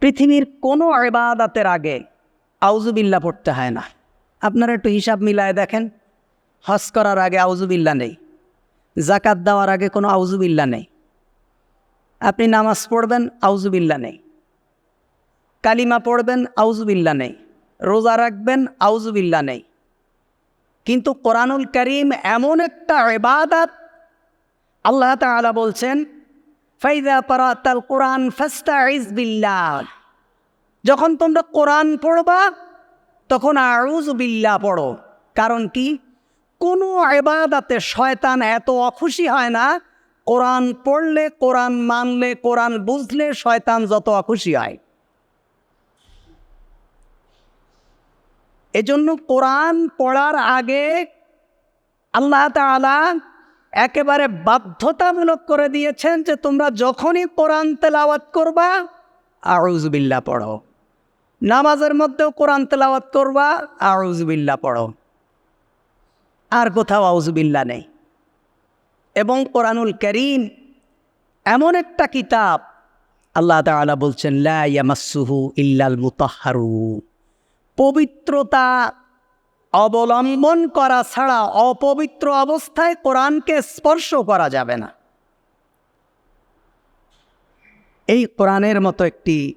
পৃথিবীর কোনো এবাদাতের আগে আউজুবিল্লা পড়তে হয় না। আপনারা একটু হিসাব মিলায় দেখেন, হজ করার আগে আউজুবিল্লা নেই জাকাত দেওয়ার আগে কোনো আউজুবিল্লা নেই। আপনি নামাজ পড়বেন আউজুবিল্লা নেই। কালিমা পড়বেন আউজুবিল্লা নেই। রোজা রাখবেন আউজুবিল্লা নেই। কিন্তু কোরআনুল করিম এমন একটা এবাদাত আল্লাহ তাআলা বলছেন ফাইদা পারাতাল কোরআন ফাস্তা বিল্লাহ। যখন তোমরা কোরআন পড়বা, তখন আউজ বিল্লাহ পড়ো। কারণ কি? কোনো এবাদাতে শয়তান এত অখুশি হয় না। কোরআন পড়লে কোরআন মানলে, কোরআন বুঝলে শয়তান যত অখুশি হয়। এজন্য কোরআন পড়ার আগে আল্লাহ তাআলা একেবারে বাধ্যতামূলক করে দিয়েছেন যে তোমরা যখনই কোরআন তেলাওয়াত করবা আউজবিল্লা পড়ো। নামাজের মধ্যেও কোরআন তেলাওয়াত করবা আউজবিল্লা পড়ো। আর কোথাও আউজবিল্লা নেই। এবং কোরআনুল করিম এমন একটা কিতাব, আল্লাহ তাআলা বলছেন, লা ইয়ামাসসুহু ইল্লাল মুতাহারু পবিত্রতা অবলম্বন করা ছাড়া অপবিত্র অবস্থায় কোরআনকে স্পর্শ করা যাবে না। এই কোরআনের মতো একটি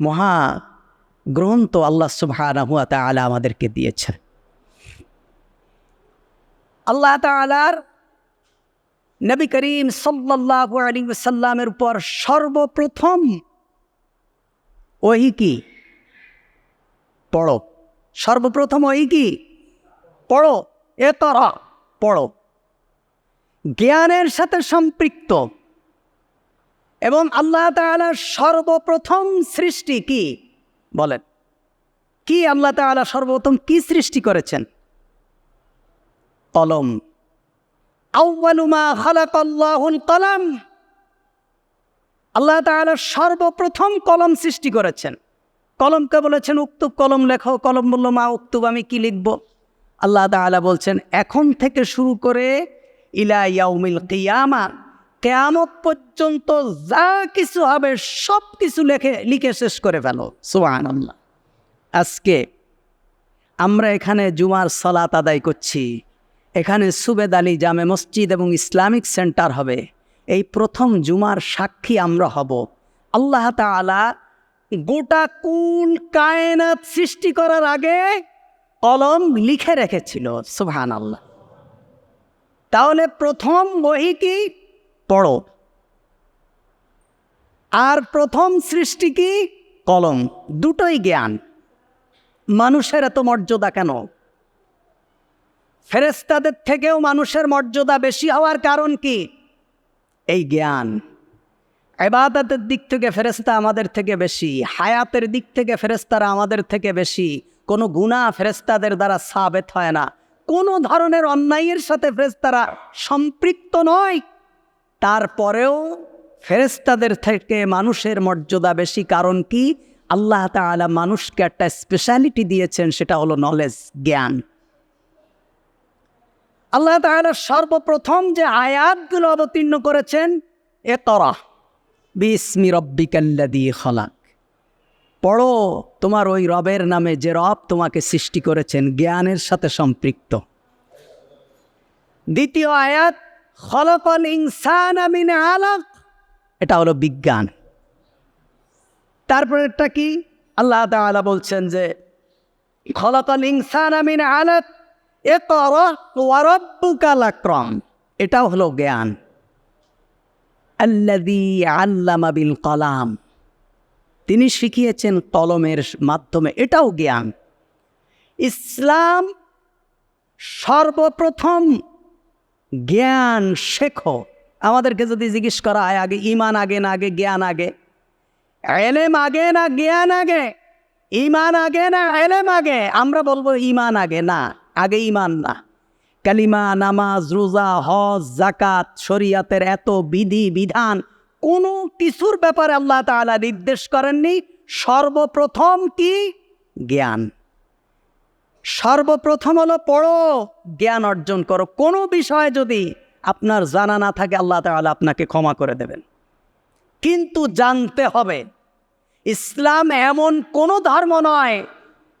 মহা গ্রন্থ আল্লাহ সুবহানাহু ওয়া তাআলা আমাদেরকে দিয়েছেন আল্লাহ তাআলার নবী করিম সাল্লাল্লাহু আলাইহি সাল্লামের উপর সর্বপ্রথম ওহি কি? পড়ো সর্বপ্রথম ওই কি? পড়ো, এ তরা, পড়ো। জ্ঞানের সাথে সম্পৃক্ত। এবং আল্লাহ তাআলার সর্বপ্রথম সৃষ্টি কি? বলেন। কি আল্লাহ তাআলা সর্বপ্রথম কি সৃষ্টি করেছেন? কলম। আউ্বালুমা খালাকাল্লাহুল কলম। আল্লাহ তাআলা সর্বপ্রথম কলম সৃষ্টি করেছেন। কলমকে বলেছেন উক্তুব কলম লেখো, কলম বলল, মা, উক্তুব আমি কি লিখব? আল্লাহ তাআলা বলছেন, এখন থেকে শুরু করে ইলা ইয়াউমিল কিয়ামা, কেয়ামত পর্যন্ত যা কিছু হবে, সব কিছু লেখে, লিখে শেষ করে ফেলো। সুবাহান আল্লাহ আজকে আমরা এখানে জুমার সলাত আদায় করছি। এখানে সুবেদ আলী জামে মসজিদ এবং ইসলামিক সেন্টার হবে। এই প্রথম জুমার সাক্ষী আমরা হব। আল্লাহ তাআলা গোটা কোন কায়নাত সৃষ্টি করার আগে কলম লিখে রেখেছিল সুবহান আল্লাহ তাহলে প্রথম বহি কি? পড়ো। আর প্রথম সৃষ্টি কি? কলম। দুটোই জ্ঞান। মানুষের এত মর্যাদা কেন? ফেরেস্তাদের থেকেও মানুষের মর্যাদা বেশি হওয়ার কারণ কি? এই জ্ঞান। এবাদতের দিক থেকে ফেরেস্তা আমাদের থেকে বেশি, হায়াতের দিক থেকে ফেরেস্তারা আমাদের থেকে বেশি, কোনো গুণা ফেরেস্তাদের দ্বারা সাবেত হয় না। কোনো ধরনের অন্যায়ের সাথে ফেরেস্তারা সম্পৃক্ত নয়। তারপরেও ফেরেস্তাদের থেকে মানুষের মর্যাদা বেশি, কারণ কি? আল্লাহ তাআলা মানুষকে একটা স্পেশালিটি দিয়েছেন, সেটা হলো নলেজ জ্ঞান। আল্লাহ তাআলা সর্বপ্রথম যে আয়াতগুলো অবতীর্ণ করেছেন, এ তরা বিসমি রব্বিকাল্লাদি খলাক। পড়ো, তোমার ওই রবের নামে যে রব তোমাকে সৃষ্টি করেছেন, জ্ঞানের সাথে সম্পৃক্ত। দ্বিতীয় আয়াত, খলকল ইনসান আমিন আলাক। এটা হলো বিজ্ঞান। তারপরে একটা কি? আল্লাহ তাআলা বলছেন যে, খলকল ইনসান আমিন আলাক এ আক্রম এটাও হলো জ্ঞান। আল্লাদি আল্লামা বিল কলাম। তিনি শিখিয়েছেন কলমের মাধ্যমে। এটাও জ্ঞান। ইসলাম সর্বপ্রথম জ্ঞান শেখো। আমাদেরকে যদি জিজ্ঞেস করা হয়, আগে ইমান আগে না আগে জ্ঞান আগে? এলেম আগে না জ্ঞান আগে? ইমান আগে না এলেম আগে? আমরা বলব ইমান আগে না, আগে ইমান না। কালিমা, নামাজ, রোজা, হজ জাকাত শরিয়াতের এত বিধি, বিধান, কোনো কিছুর ব্যাপারে আল্লাহ তাআলা নির্দেশ করেননি। সর্বপ্রথম কি? জ্ঞান। সর্বপ্রথম হলো পড়ো, জ্ঞান অর্জন করো। কোনো বিষয়ে যদি আপনার জানা না থাকে, আল্লাহ তাআলা আপনাকে ক্ষমা করে দেবেন। কিন্তু জানতে হবে, ইসলাম এমন কোনো ধর্ম নয়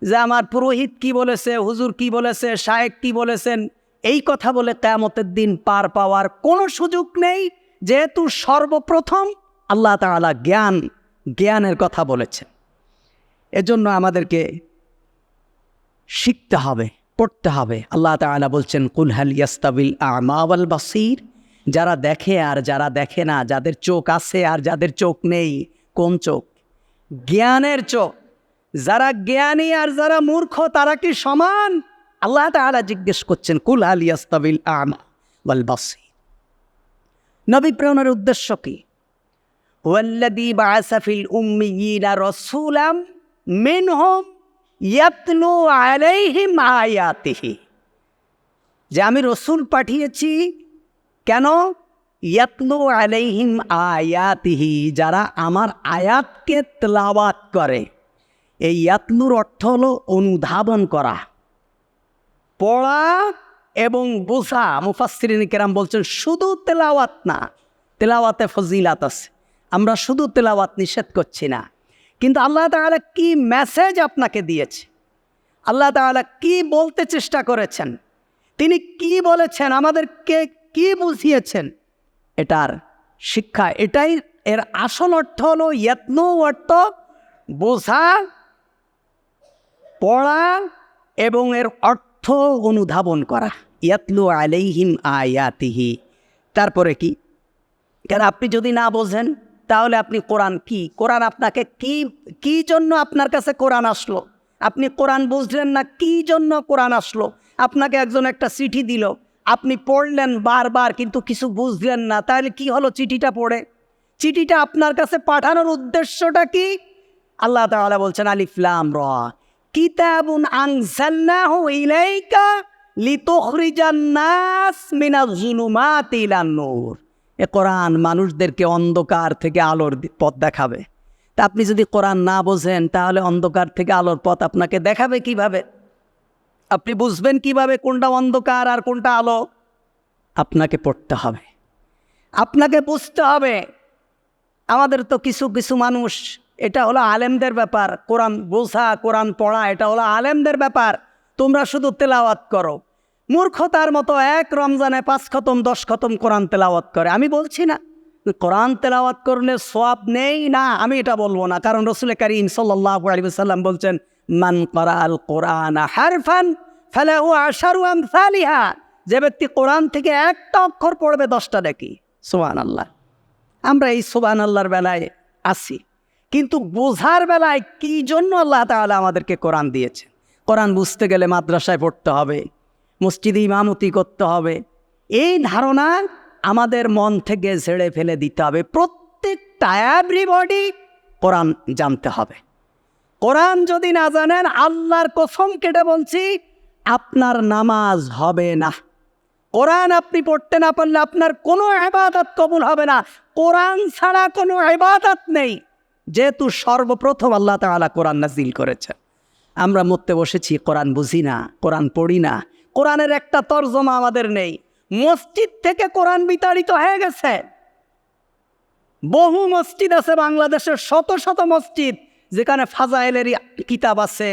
যে আমার পুরোহিত কি বলেছে, হুজুর কি বলেছে, শায়েক কি বলেছেন এই কথা বলে কেয়ামতের দিন পার পাওয়ার কোনো সুযোগ নেই, যেহেতু সর্বপ্রথম আল্লাহ তাআলা জ্ঞান, জ্ঞানের কথা বলেছেন। এজন্য আমাদেরকে শিখতে হবে, পড়তে হবে। আল্লাহ তাআলা বলছেন কুলহাল ইয়াস্তাবিল আমাওয়াল বাসির? যারা দেখে আর যারা দেখে না, যাদের চোখ আছে আর যাদের চোখ নেই, কোন চোখ? জ্ঞানের চোখ। যারা জ্ঞানী আর যারা মূর্খ, তারা কি সমান? আল্লাহ তাআলা জিজ্ঞেস করছেন, কুল হাল ইয়াস্তাবিল আমা ওয়াল বাসির? নবী প্রেরণের উদ্দেশ্য কি? ওয়াল্লাযী বাআসা ফিল উম্মিয়িনা রাসূলাম মিনহুম ইয়াতলু আলাইহিম আয়াতিহি। যে আমি রসুল পাঠিয়েছি, কেন? ইয়াতলু আলাইহিম আয়াতিহি, যারা আমার আয়াতকে তেলাওয়াত করে। এই ইয়াতলুর অর্থ হলো অনুধাবন করা। পড়া এবং বোঝা। মুফাসসিরিন কেরাম বলছেন, শুধু তেলাওয়াত না, তেলাওয়াতে ফজিলাত আছে। আমরা শুধু তেলাওয়াত নিষেধ করছি না। কিন্তু আল্লাহ তাআলা কি মেসেজ আপনাকে দিয়েছে? আল্লাহ তাআলা কি বলতে চেষ্টা করেছেন? তিনি কি বলেছেন? আমাদেরকে কি বুঝিয়েছেন? এটার শিক্ষা, এটাই এর আসল অর্থ হলো যত্ন অর্থ বোঝা, পড়া এবং এর অর্থ অনুধাবন করা। ইয়াতলু আলাইহিম আয়াতিহি। তারপরে কি? কেন আপনি যদি না বোঝেন, তাহলে আপনি কোরআন কি? কোরআন আপনাকে কি কি জন্য আপনার কাছে কোরআন আসলো? আপনি কোরআন বুঝলেন না, কি জন্য কোরআন আসলো? আপনাকে একজন একটা চিঠি দিল। আপনি পড়লেন বারবার, কিন্তু কিছু বুঝলেন না। তাহলে কি হলো চিঠিটা পড়ে? চিঠিটা আপনার কাছে পাঠানোর উদ্দেশ্যটা কি? আল্লাহ তাআলা বলছেন আলিফলাম র। কিতাবুন আনজালনাহু ইলাইকা লিতুখরিজান নাস মিনাজ জুলুমাতি ইলান নূর। এ কোরআন মানুষদেরকে অন্ধকার থেকে আলোর পথ দেখাবে। তা আপনি যদি কোরআন না বোঝেন, তাহলে অন্ধকার থেকে আলোর পথ আপনাকে দেখাবে কীভাবে? আপনি বুঝবেন কীভাবে কোনটা অন্ধকার আর কোনটা আলো? আপনাকে পড়তে হবে। আপনাকে বুঝতে হবে, আমাদের তো কিছু কিছু মানুষ এটা হলো আলেমদের ব্যাপার। কোরআন বোঝা, কোরআন পড়া, এটা হলো আলেমদের ব্যাপার। তোমরা শুধু তেলাওয়াত করো। মূর্খতার মতো এক রমজানে পাঁচ খতম, দশ খতম কোরআন তেলাওয়াত করে। আমি বলছি না। কোরআন তেলাওয়াত করলে সব নেই না, আমি এটা বলব না। কারণ রসুল করিম সাল্লাম বলছেন, মান করা আল কোরআন হারফান ফালাহু আশারু আমসালিহা। যে ব্যক্তি কোরআন থেকে একটা অক্ষর পড়বে, দশটা দেখি। সোহান আল্লাহ আমরা এই সোবান আল্লাহর বেলায় আছি কিন্তু বোঝার বেলায় কি জন্য আল্লাহ তাআলা আমাদেরকে কোরআন দিয়েছে? কোরআন বুঝতে গেলে মাদ্রাসায় পড়তে হবে, মসজিদে ইমামতি করতে হবে। এই ধারণা আমাদের মন থেকে ঝেড়ে ফেলে দিতে হবে। প্রত্যেকটা এভরিবডি কোরআন জানতে হবে। কোরআন যদি না জানেন, আল্লাহর কসম কেটে বলছি, আপনার নামাজ হবে না। কোরআন আপনি পড়তে না পারলে আপনার কোনো এবাদত কবুল হবে না। কোরআন ছাড়া কোনো এবাদত নেই। যেহেতু সর্বপ্রথম আল্লাহ তাআলা কোরআন নাজিল করেছে আমরা মরতে বসেছি, কোরআন বুঝি না, কোরআন পড়ি না। কোরআনের একটা তর্জমা আমাদের নেই। মসজিদ থেকে কোরআন বিতাড়িত হয়ে গেছে। বহু মসজিদ আছে বাংলাদেশের শত শত মসজিদ, যেখানে ফাজাইলের কিতাব আছে,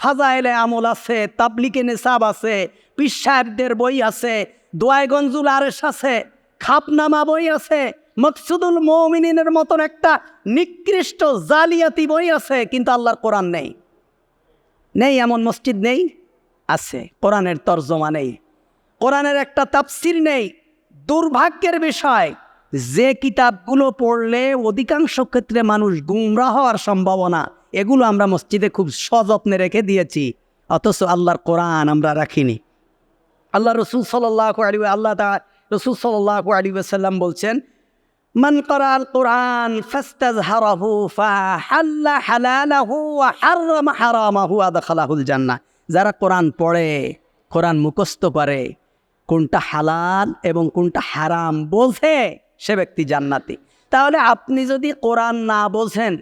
ফাজাইলে আমল আছে তাবলিকে নেশাব আছে, পীর সাহেবদের বই আছে দোয়াইগঞ্জুল আরেস আছে, খাপনামা বই আছে মকসুদুল মৌমিনের মতন একটা নিকৃষ্ট জালিয়াতি বই আছে, কিন্তু আল্লাহর কোরআন নেই। নেই, এমন মসজিদ নেই আছে, কোরআনের তর্জমা নেই। কোরআনের একটা তাফসির নেই। দুর্ভাগ্যের বিষয়, যে কিতাবগুলো পড়লে অধিকাংশ ক্ষেত্রে মানুষ গুমরা হওয়ার সম্ভাবনা, এগুলো আমরা মসজিদে খুব সযত্নে রেখে দিয়েছি, অথচ আল্লাহর কোরআন আমরা রাখিনি। আল্লাহ রসুল সাল্লাহ আলী আল্লাহ তা রসুল সাল্লাহ আলী সাল্লাম বলছেন من قرأ القرآن فاستظهره فحل حلاله وحرم حرامه وادخله الجنة যারা কোরআন পড়ে কোরআন মুখস্থ করে কোনটা হালাল এবং কোনটা হারাম বোঝে সে ব্যক্তি জান্নাতি তাহলে আপনি যদি কোরআন না বোঝেন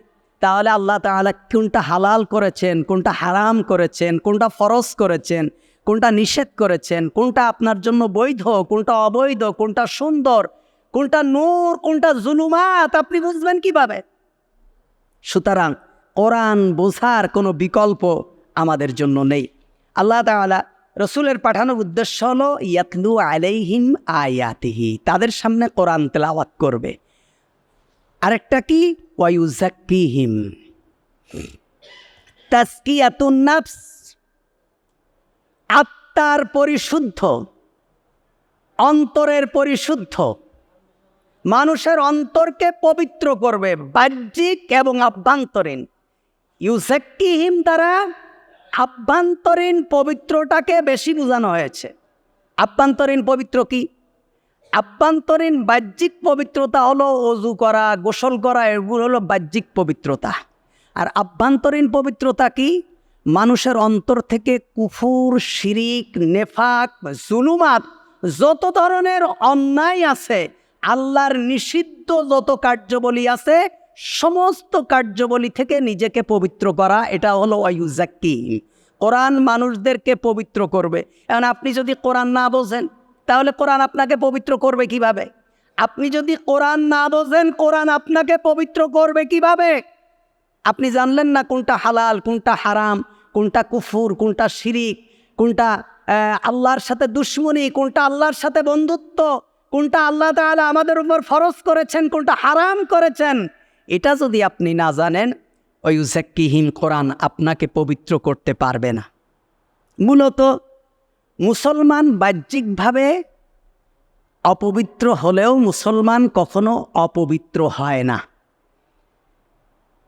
তাহলে আল্লাহ তাআলা কোনটা হালাল করেছেন কোনটা হারাম করেছেন কোনটা ফরজ করেছেন কোনটা নিষেধ করেছেন কোনটা আপনার জন্য বৈধ কোনটা অবৈধ কোনটা সুন্দর কোনটা নূর, কোনটা জুলুমাত, আপনি বুঝবেন কীভাবে? সুতরাং কোরআন বোঝার কোনো বিকল্প আমাদের জন্য নেই। আল্লাহ তাআলা রসুলের পাঠানোর উদ্দেশ্য হলো, ইয়াতলু আলাইহিম আয়াতিহি, তাদের সামনে কোরআন তেলাওয়াত করবে। আরেকটা কি? ওয়ায়ুজাক্কিহিম তাস্কিয়াতুন আত্মার পরিশুদ্ধ, অন্তরের পরিশুদ্ধ। মানুষের অন্তরকে পবিত্র করবে বাহ্যিক এবং আভ্যন্তরীণ। ইউসাক্কিহিম দ্বারা আভ্যন্তরীণ পবিত্রটাকে বেশি বোঝানো হয়েছে। আভ্যন্তরীণ পবিত্র কি? আভ্যন্তরীণ বাহ্যিক পবিত্রতা হলো অজু করা, গোসল করা, এগুলো হলো বাহ্যিক পবিত্রতা। আর আভ্যন্তরীণ পবিত্রতা কি? মানুষের অন্তর থেকে কুফুর, শিরিক, নেফাক, জুলুমাত, যত ধরনের অন্যায় আছে আল্লাহর নিষিদ্ধ যত কার্যবলী আছে, সমস্ত কার্যবলী থেকে নিজেকে পবিত্র করা, এটা হলো ওয়ুজাক্কি কোরআন মানুষদেরকে পবিত্র করবে। এখন আপনি যদি কোরআন না বোঝেন, তাহলে কোরআন আপনাকে পবিত্র করবে কীভাবে? আপনি যদি কোরআন না বোঝেন, কোরআন আপনাকে পবিত্র করবে কীভাবে? আপনি জানলেন না কোনটা হালাল, কোনটা হারাম, কোনটা কুফুর, কোনটা শিরিক, কোনটা আল্লাহর সাথে দুশ্মনী, কোনটা আল্লাহর সাথে বন্ধুত্ব? কোনটা আল্লাহ তাআলা আমাদের উপর ফরজ করেছেন, কোনটা হারাম করেছেন, এটা যদি আপনি না জানেন ওই উজাক্কিহীন কোরআন আপনাকে পবিত্র করতে পারবে না। মূলত মুসলমান বাহ্যিকভাবে অপবিত্র হলেও মুসলমান কখনো অপবিত্র হয় না।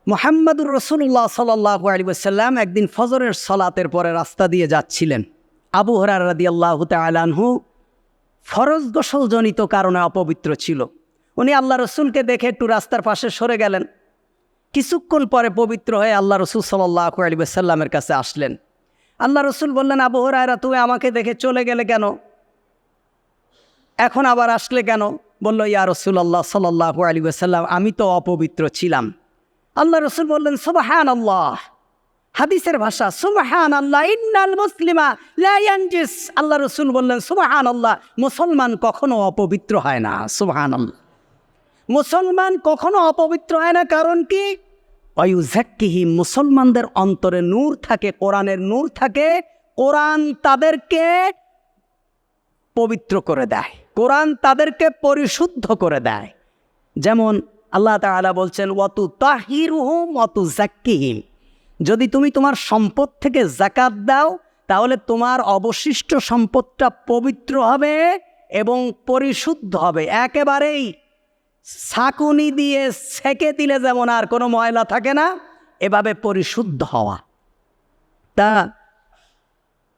মোহাম্মদুর রসুল্লাহ সাল্লাহু আলী সাল্লাম একদিন ফজরের সলাতের পরে রাস্তা দিয়ে যাচ্ছিলেন। আবু হরার রাদি আল্লাহ তালানহু ফরজ গোসলজনিত কারণে অপবিত্র ছিল। উনি আল্লাহ রসুলকে দেখে একটু রাস্তার পাশে সরে গেলেন। কিছুক্ষণ পরে পবিত্র হয়ে আল্লাহ রসুল সাল্লাহ আলী সাল্লামের কাছে আসলেন। আল্লাহ রসুল বললেন, আবু হরায়রা, তুমি আমাকে দেখে চলে গেলে কেন? এখন আবার আসলে কেন? বলল, ইয়া রসুল আল্লাহ সাল্লাহ আলী সাল্লাম আমি তো অপবিত্র ছিলাম। আল্লাহ রসুল বললেন সুবাহান আল্লাহ হাদিসের ভাষা সুবাহান আল্লাহ ইন্নাল মুসলিমা লায়ানজিস আল্লাহ রসুল বললেন সুবাহান আল্লাহ মুসলমান কখনো অপবিত্র হয় না সুবাহান আল্লাহ মুসলমান কখনো অপবিত্র হয় না, কারণ কি? অয়ুজাক্কিহি, মুসলমানদের অন্তরে নূর থাকে, কোরআনের নূর থাকে। কোরআন তাদেরকে পবিত্র করে দেয়, কোরআন তাদেরকে পরিশুদ্ধ করে দেয়। যেমন আল্লাহ তাআলা বলছেন ওয়াতু তাহিরুহুম অতু জাক্কিহিম যদি তুমি তোমার সম্পদ থেকে জাকাত দাও, তাহলে তোমার অবশিষ্ট সম্পদটা পবিত্র হবে এবং পরিশুদ্ধ হবে। একেবারেই ছাকুনি দিয়ে সেকে দিলে যেমন আর কোনো ময়লা থাকে না, এভাবে পরিশুদ্ধ হওয়া। তা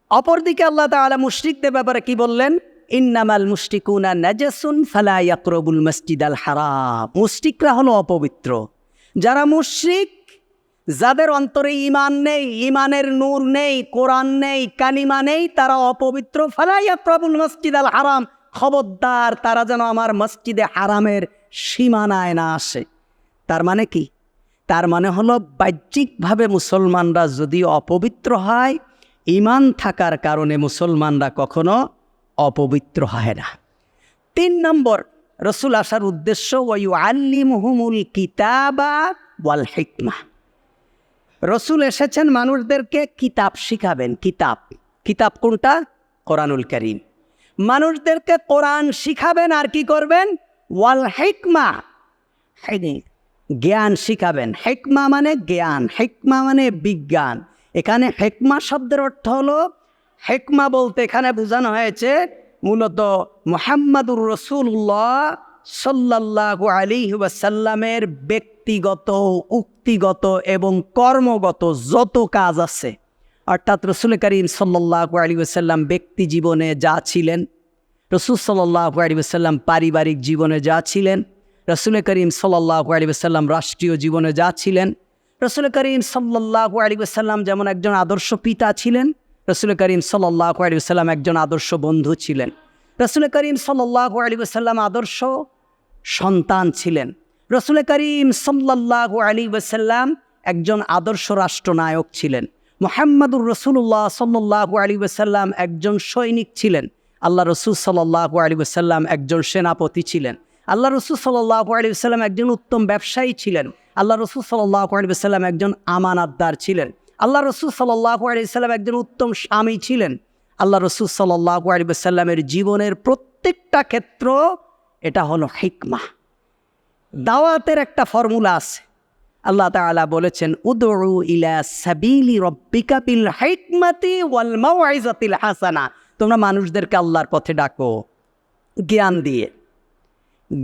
অপরদিকে আল্লাহ তাআলা মুশরিকদের ব্যাপারে কি বললেন? ইন্নামাল মুশরিকুনা নাজাসুন ফালা ইয়াকরবুল মসজিদ আল হারাম। মুশরিকরা হলো অপবিত্র। যারা মুশরিক যাদের অন্তরে ইমান নেই ইমানের নূর নেই, কোরআন নেই, কালিমা নেই, তারা অপবিত্র। ফালাইয়া ইয়াকরবুল মসজিদ আল হারাম। খবরদার, তারা যেন আমার মসজিদে হারামের সীমানায় না আসে। তার মানে কি? তার মানে হলো বাহ্যিকভাবে মুসলমানরা যদি অপবিত্র হয় ইমান থাকার কারণে মুসলমানরা কখনো অপবিত্র হয় না। তিন নম্বর, রসুল আসার উদ্দেশ্য, ওয়ু আল্লিমহুমুল কিতাবা ওয়াল হিকমা। রসুল এসেছেন, মানুষদেরকে কিতাব শিখাবেন। কিতাব। কিতাব কোনটা? কোরআনুল করিম। মানুষদেরকে কোরআন শিখাবেন আর কি করবেন? ওয়াল হেকমা। জ্ঞান শিখাবেন। হেকমা মানে জ্ঞান, হেকমা মানে বিজ্ঞান। এখানে হেকমা শব্দের অর্থ হলো, হেকমা বলতে এখানে বোঝানো হয়েছে, মূলত মোহাম্মদুর রসুল্লাহ সাল্লাহ আলী ওয়াসাল্লামের ব্যক্তিগত, উক্তিগত এবং কর্মগত যত কাজ আছে, অর্থাৎ রসুল করিম সাল্লাহ আলী ওসাল্লাম ব্যক্তি জীবনে যা ছিলেন, রসুল সাল্লাহ আলী ওসাল্লাম পারিবারিক জীবনে যা ছিলেন, রসুল করিম সাল্লাহ আলী ওসাল্লাম রাষ্ট্রীয় জীবনে যা ছিলেন, রসুল করিম সাল্লাহ আলী ওসাল্লাম যেমন একজন আদর্শ পিতা ছিলেন, রসুল করিম সাল্লাহ আলী ওসাল্লাম একজন আদর্শ বন্ধু ছিলেন, রসুল করিম সাল্লাহ আলী ওসাল্লাম আদর্শ সন্তান ছিলেন। রসুল করিম সাল্লাহ আলী ওসাল্লাম একজন আদর্শ রাষ্ট্রনায়ক ছিলেন। মোহাম্মদুর রসুল্লাহ সাল্লাহ আলী ওসাল্লাম একজন সৈনিক ছিলেন। আল্লাহ রসুল সাল্লাহ আলী ওসাল্লাম একজন সেনাপতি ছিলেন। আল্লাহ রসুল সাল্লাহ আলী ওসাল্লাম একজন উত্তম ব্যবসায়ী ছিলেন। আল্লাহ রসুল সাল্লাহ আলিয়াল্লাম একজন আমানাতদার ছিলেন। আল্লাহ রসুল সাল্লাহ আলিয়াল্লাম একজন উত্তম স্বামী ছিলেন। আল্লাহ রসুল সাল্লাহ আলিয়াল্লামের জীবনের প্রত্যেকটা ক্ষেত্র এটা হলো হিকমা। দাওয়াতের একটা ফর্মুলা আছে। আল্লাহ তাআলা বলেছেন উদরু ইলা সাবিলি রব্বিকা হিকমাতি ওয়াল মাউইজাতিল হাসানা। তোমরা মানুষদেরকে আল্লাহর পথে ডাকো, জ্ঞান দিয়ে।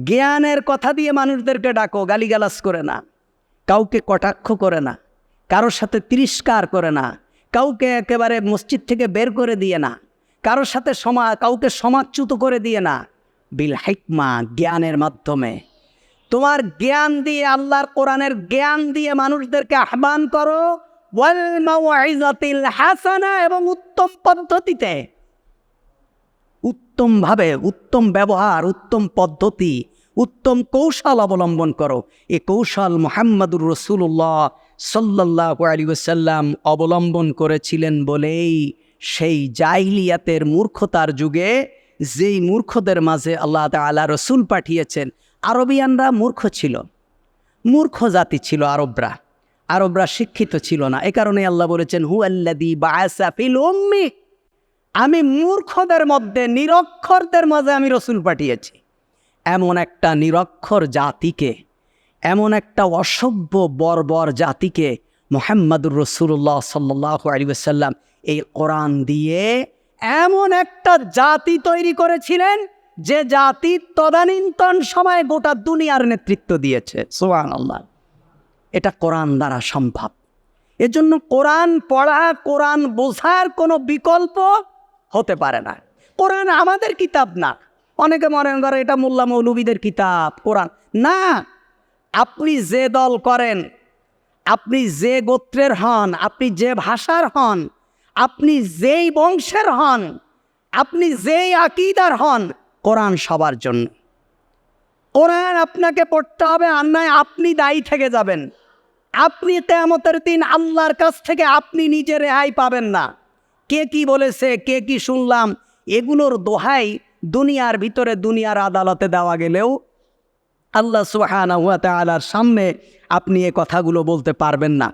জ্ঞানের কথা দিয়ে মানুষদেরকে ডাকো, গালিগালাজ করে না। কাউকে কটাক্ষ করে না। কারোর সাথে তিরস্কার করে না। কাউকে একেবারে মসজিদ থেকে বের করে দিয়ে না। কারোর সাথে সমা, কাউকে সমাচ্যুত করে দিয়ে না। বিল হিকমা জ্ঞানের মাধ্যমে। তোমার জ্ঞান দিয়ে, আল্লাহর কোরআনের জ্ঞান দিয়ে মানুষদেরকে আহ্বান করো হাসানা এবং উত্তম পদ্ধতিতে। উত্তমভাবে, উত্তম ব্যবহার, উত্তম পদ্ধতি, উত্তম কৌশল অবলম্বন করো। এ কৌশল মোহাম্মদুর রসুল্লাহ সাল্লাহ আলী ওসাল্লাম অবলম্বন করেছিলেন বলেই সেই জাইলিয়াতের মূর্খতার যুগে যেই মূর্খদের মাঝে আল্লাহ তালা রসুল পাঠিয়েছেন, আরবিয়ানরা মূর্খ ছিল। মূর্খ জাতি ছিল আরবরা। আরবরা শিক্ষিত ছিল না। এ কারণে আল্লাহ বলেছেন হু আল্লাদি আমি মূর্খদের মধ্যে, নিরক্ষরদের মাঝে আমি রসুল পাঠিয়েছি। এমন একটা নিরক্ষর জাতিকে, এমন একটা অসভ্য, বর্বর জাতিকে মোহাম্মদুর রসুল্লাহ সাল্লাহ আলী সাল্লাম এই কোরআন দিয়ে এমন একটা জাতি তৈরি করেছিলেন যে জাতি তদানীন্তন সময় গোটা দুনিয়ার নেতৃত্ব দিয়েছে। সোহান আল্লাহ এটা কোরআন দ্বারা সম্ভব। এজন্য কোরআন পড়া, কোরআন বোঝার কোনো বিকল্প হতে পারে না। কোরআন আমাদের কিতাব না। অনেকে মনে করে এটা মোল্লা মৌলবীদের কিতাব, কোরআন। না, আপনি যে দল করেন, আপনি যে গোত্রের হন, আপনি যে ভাষার হন আপনি যেই বংশের হন, আপনি যেই আকিদার হন, কোরআন সবার জন্য। কোরআন আপনাকে পড়তে হবে, আর নয় আপনি দায়ী থেকে যাবেন। আপনি তেমতের দিন আল্লাহর কাছ থেকে আপনি নিজে রেহাই পাবেন না। কে কি বলেছে, কে কি শুনলাম, এগুলোর দোহাই দুনিয়ার ভিতরে দুনিয়ার আদালতে দেওয়া গেলেও আল্লাহ সুহানা হুয়া তালার সামনে আপনি এ কথাগুলো বলতে পারবেন না।